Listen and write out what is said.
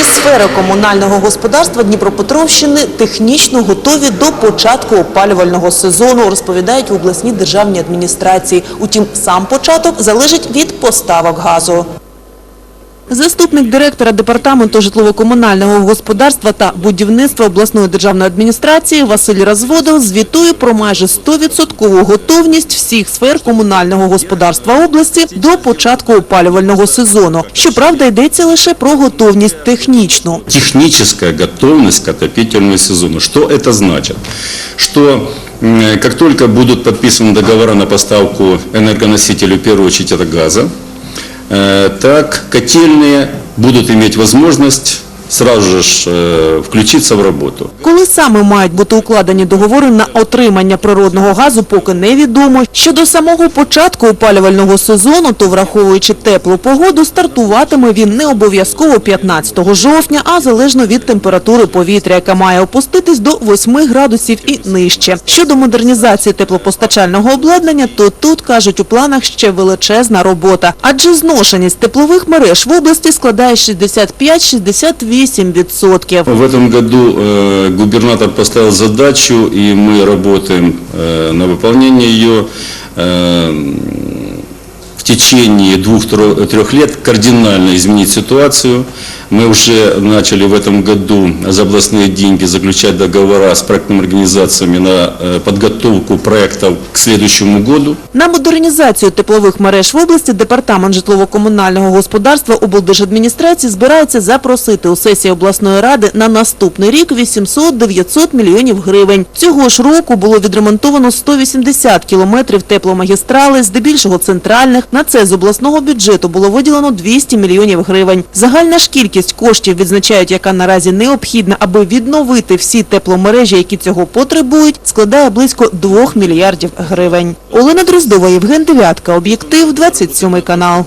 Всі сфери комунального господарства Дніпропетровщини технічно готові до початку опалювального сезону, розповідають в обласній державній адміністрації. Утім, сам початок залежить від поставок газу. Заступник директора департаменту житлово-комунального господарства та будівництва обласної державної адміністрації Василь Розводов звітує про майже 100% готовність всіх сфер комунального господарства області до початку опалювального сезону. Щоправда, йдеться лише про готовність технічну. техническая готовность к отопительному сезону. Что это значит? Что м, как только будут подписаны договора на поставку энергоносителю, в первую очередь это газа, э, так котельные будут иметь возможность сразу ж, э, включиться в работу. Коли саме мають бути укладені договори на отримання природного газу, поки невідомо. Щодо самого початку опалювального сезону, то враховуючи теплу погоду, стартуватиме він не обов'язково 15 жовтня, а залежно від температури повітря, яка має опуститись до 8 градусів і нижче. Щодо модернізації теплопостачального обладнання, то тут, кажуть, у планах ще величезна робота. Адже зношеність теплових мереж в області складає 65-68%. В этом году э, губернатор поставил задачу, и мы работаем э, на выполнение ее э, в течение двух-трех лет кардинально изменить ситуацию. Мы уже начали в этом году за областные деньги заключать договора с проектными организациями на э, подготовку проектов к следующему году. На модернізацію теплових мереж в області департамент житлово-комунального господарства облдержадміністрації збирається запросити у сесії обласної ради на наступний рік 800-900 мільйонів гривень. Цього ж року було відремонтовано 180 кілометрів тепломагістрали, здебільшого центральних. на це з обласного бюджету було виділено 200 мільйонів гривень. Загальна ж кількість коштів відзначають, яка наразі необхідна, аби відновити всі тепломережі, які цього потребують, складає близько 2 мільярдів гривень. Олена Дроздова, Євген Девятка, Об'єктив, 27 канал.